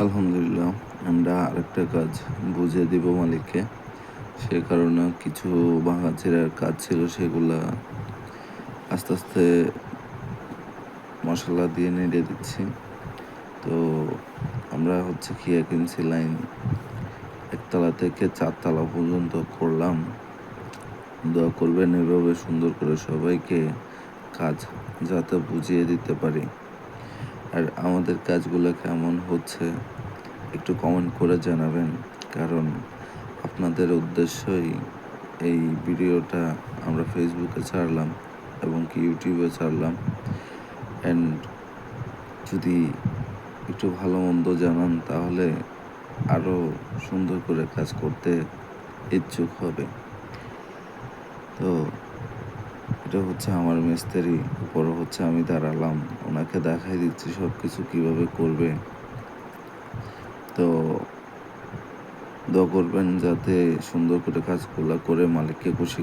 আলহামদুলিল্লাহ, আমরা আরেকটা কাজ বুঝিয়ে দিব মালিককে। সে কারণে কিছু ভাঙাচিরার কাজ ছিল সেগুলা আস্তে আস্তে মশলা দিয়ে নেড়ে দিচ্ছি। তো আমরা হচ্ছে খিয়া কিনছি লাইন। একতলা থেকে চারতলা পর্যন্ত করলাম। দোয়া করবেন এভাবে সুন্দর করে সবাইকে কাজ যাতে বুঝিয়ে দিতে পারি। আর আমাদের কাজগুলো কেমন হচ্ছে, একটু কমেন্ট করে জানাবেন। কারণ আপনাদের উদ্দেশ্যই এই ভিডিওটা আমরা ফেসবুকে ছাড়লাম এবং কি ইউটিউবে ছাড়লাম। অ্যান্ড যদি একটু ভালো মন্দ জানান, তাহলে আরও সুন্দর করে কাজ করতে ইচ্ছুক হবে। তো এটা হচ্ছে আমার মিস্ত্রি, উপর হচ্ছে আমি দাঁড়ালাম। ওনাকে দেখাই দিচ্ছি সব কিছু কীভাবে করবে। তো দোয়া করবেন যাতে সুন্দর করে কাজগুলো করে মালিককে খুশি